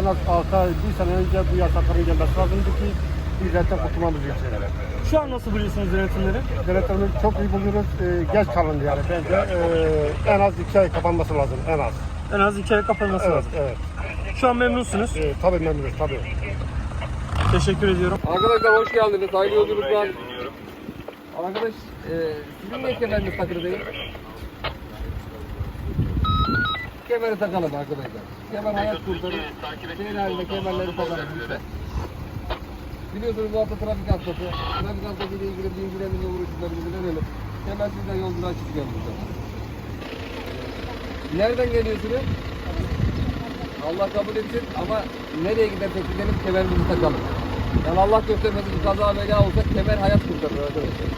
en az 6 ay, bir sene önce bu yasakların gelmesi lazımdı ki milletten kurtulmamız için. Şu an nasıl buluyorsunuz denetimleri? Denetimi çok iyi buluyoruz. Ee, geç kalındı yani bence. Ee, en az iki ay kapanması lazım en az. En az iki ay kapanması Evet, lazım. evet. Şu an memnunsunuz. Ee, tabii memnunuz tabii. Teşekkür ediyorum. Arkadaşlar hoş geldiniz. Hayırlı yolculuklar. Arkadaş, e, sizin niye kemeriniz takılı Kemeri takalım arkadaşlar. Kemer hayat kurtarır. Şeyin halinde kemerleri takalım lütfen. Biliyorsunuz bu hafta trafik hastası. Trafik hastası ile ilgili bilgilerimizle uğraştıklarımızı verelim. Kemersizden yolculuğa çıkacağız burada. Nereden geliyorsunuz? Allah kabul etsin ama nereye gidersek gidelim kemerimizi takalım. Yani Allah göstermesin kaza bela olsa kemer hayat kurtarır arkadaşlar.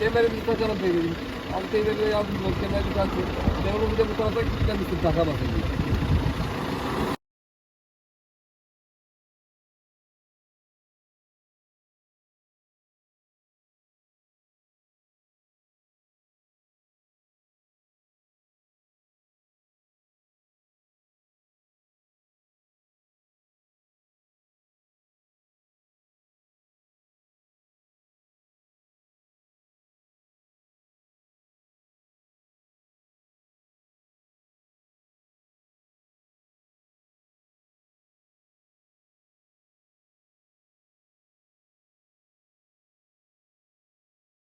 Kemerimizi takalım teyzeciğim. Teyze bize yardımcı ol, kemerimizi taksın. Ben onu bir de bu tarafa kilitlemiştim takamasın diye.